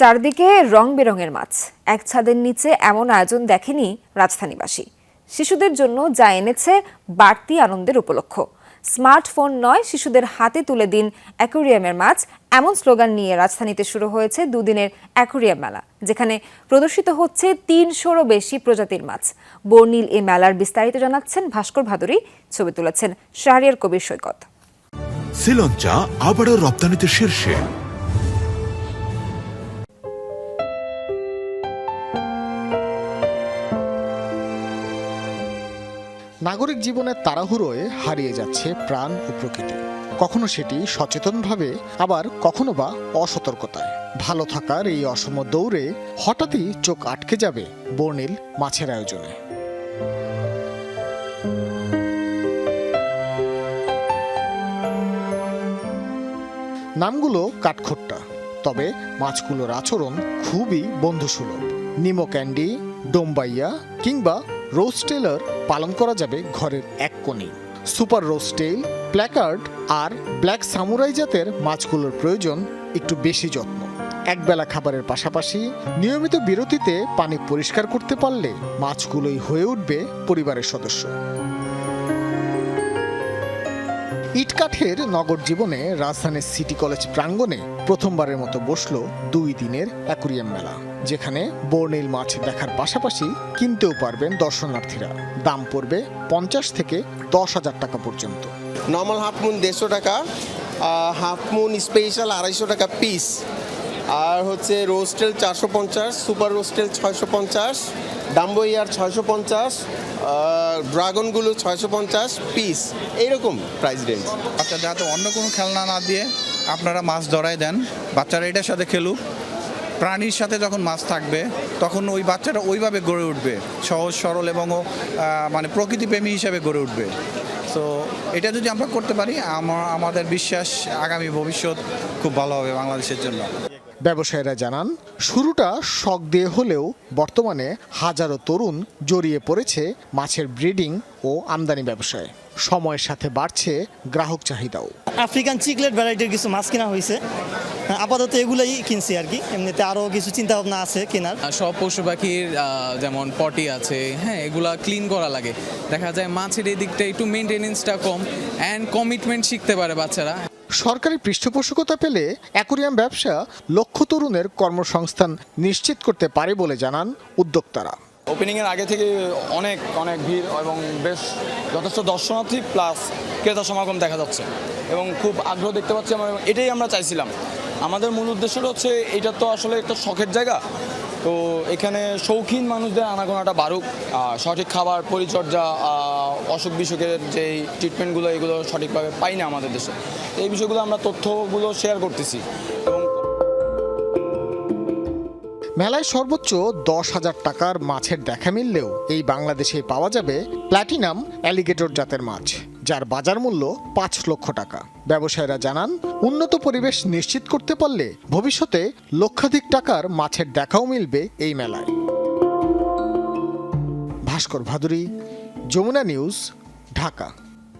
চারদিকে রং বেরঙের মাছ। এক ছাদের নিচে এমন আয়োজন দেখেনি রাজধানীবাসী। শিশুদের জন্য যা এনেছে বাড়তি আনন্দের উপলক্ষ। স্মার্টফোন নয়, শিশুদের হাতে তুলে দিন অ্যাকোরিয়ামের মাছ। এমন স্লোগান নিয়ে রাজধানীতে শুরু হয়েছে দুদিনের অ্যাকোরিয়াম মেলা, যেখানে প্রদর্শিত হচ্ছে তিনশোরও বেশি প্রজাতির মাছ। বর্ণিল এ মেলার বিস্তারিত জানাচ্ছেন ভাস্কর ভাদুরী। ছবি তুলেছেন শাহরিয়ার কবির সৈকত। শ্রীলঞ্চা আবারও রপ্তানিতে শীর্ষে। নাগরিক জীবনের তাড়াহুড়োয় হারিয়ে যাচ্ছে প্রাণ ও প্রকৃতি। কখনো সেটি সচেতনভাবে, আবার কখনো বা অসতর্কতায়। ভালো থাকার এই অসম দৌড়ে হঠাৎই চোখ আটকে যাবে বর্ণিল মাছের আয়োজনে। নামগুলো কাঠখোট্টা, তবে মাছগুলোর আচরণ খুবই বন্ধুসুলভ। নিমো ক্যান্ডি, ডোম্বাইয়া কিংবা রোস্টেলার পালন করা যাবে ঘরের এক কোণে। সুপার রোস্টেল প্ল্যাকার্ড আর ব্ল্যাক সামুরাই জাতের মাছগুলোর প্রয়োজন একটু বেশি যত্ন। একবেলা খাবারের পাশাপাশি নিয়মিত বিরতিতে পানি পরিষ্কার করতে পারলে মাছগুলোই হয়ে উঠবে পরিবারের সদস্য। ইটকাঠের নগর জীবনে রাজধানীর সিটি কলেজ প্রাঙ্গণে প্রথমবারের মতো বসল দুই দিনের অ্যাকুরিয়াম মেলা, যেখানে বর্ণিল মাছ দেখার পাশাপাশি কিনতেও পারবেন দর্শনার্থীরা। দাম পড়বে পঞ্চাশ থেকে দশ হাজার টাকা পর্যন্ত। নর্মাল হাফ মুন দেড়শো টাকা হাফ মুন স্পেশাল আড়াইশো টাকা পিস আর হচ্ছে রোস্টেল চারশো পঞ্চাশ, সুপার রোস্টেল ছয়শো পঞ্চাশ, ডাম্বো ইয়ার ছয়শো পঞ্চাশ ড্রাগনগুলো ছয়শো পঞ্চাশ পিস, এইরকম প্রাইস রেঞ্জ বাচ্চাদের যাতে অন্য কোনো খেলনা না দিয়ে আপনারা মাছ ধরাই দেন, বাচ্চারা এটার সাথে খেলুক। প্রাণীর সাথে যখন মাছ থাকবে, তখন ওই বাচ্চাটা ওইভাবে গড়ে উঠবে, সহজ, সরল এবং মানে প্রকৃতিপ্রেমী হিসাবে গড়ে উঠবে। তো এটা যদি আমরা করতে পারি আমার আমাদের বিশ্বাস আগামী ভবিষ্যৎ খুব ভালো হবে বাংলাদেশের জন্য। ব্যবসায়ীরা জানান শুরুটা শখ দিয়ে হলেও বর্তমানে হাজারো তরুণ জড়িয়ে পড়েছে মাছের ব্রিডিং ও আমদানি ব্যবসায়। সময়ের সাথে বাড়ছে গ্রাহক চাহিদাও। আফ্রিকান চিকলেট ভ্যারাইটির কিছু মাছ কেনা হয়েছে। হ্যাঁ, আপাতত এগুলাই কিনছি আর কি। এমনিতে আরও কিছু চিন্তা ভাবনা আছে কেনার। আর সব পশু পাখির যেমন পটি আছে হ্যাঁ এগুলা ক্লিন করা লাগে। দেখা যায় মাছের এই দিকটা একটু মেনটেনেন্সটা কম অ্যান্ড কমিটমেন্ট শিখতে পারে বাচ্চারা। সরকারি পৃষ্ঠপোষকতা পেলে অ্যাকুরিয়াম ব্যবসা লক্ষ তরুণের কর্মসংস্থান নিশ্চিত করতে পারে বলে জানান উদ্যোক্তারা। ওপেনিংয়ের আগে থেকে অনেক অনেক ভিড় এবং বেশ যথেষ্ট দর্শনার্থী প্লাস ক্রেতা সমাগম দেখা যাচ্ছে এবং খুব আগ্রহ দেখতে পাচ্ছি আমরা এটাই আমরা চাইছিলাম। আমাদের মূল উদ্দেশ্যটা হচ্ছে এটা তো আসলে একটা শখের জায়গা। তো এখানে শৌখিন মানুষদের আনাগোনাটা বাড়ুক সঠিক খাবার পরিচর্যা অসুখ বিসুখের যেই ট্রিটমেন্টগুলো এগুলো সঠিকভাবে পাই না আমাদের দেশে। এই বিষয়গুলো আমরা তথ্যগুলো শেয়ার করতেছি। এবং মেলায় সর্বোচ্চ দশ হাজার টাকার মাছের দেখা মিললেও এই বাংলাদেশে পাওয়া যাবে প্ল্যাটিনাম অ্যালিগেটর জাতের মাছ। যার বাজার মূল্য পাঁচ লক্ষ টাকা। ব্যবসায়ীরা জানান, উন্নত পরিবেশ নিশ্চিত করতে পারলে ভবিষ্যতে লক্ষাধিক টাকার মাছের দেখাও মিলবে এই মেলায়। ভাস্কর ভাদুরী, যমুনা নিউজ, ঢাকা।